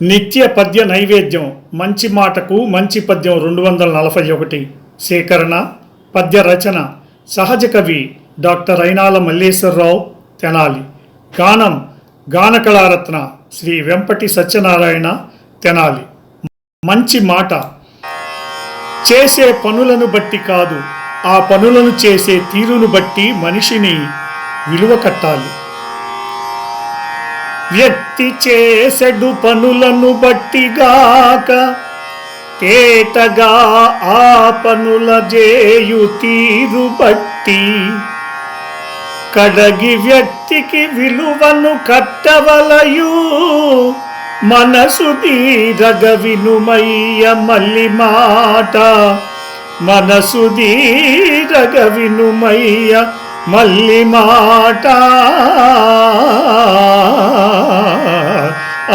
నిత్య పద్య నైవేద్యం మంచి మాటకు మంచి పద్యం రెండు వందల నలభై ఒకటి. సేకరణ పద్య రచన సహజ కవి డాక్టర్ అయినాల మల్లేశ్వరరావు తెనాలి. గానం గానకళారత్న శ్రీ వెంపటి సత్యనారాయణ తెనాలి. మంచి మాట. చేసే పనులను బట్టి కాదు ఆ పనులను చేసే తీరును బట్టి మనిషిని విలువ కట్టాలి. వ్యక్తి చేసెడు పనులను బట్టిగాక తేటగా ఆ పనుల జేయు తీరు బట్టి. కడగి వ్యక్తికి విలువను కట్టవలయు మనసు దీరగ వినుమయ్య మల్లి మాట మనసు దీరగ వినుమయ్య మల్లి మాట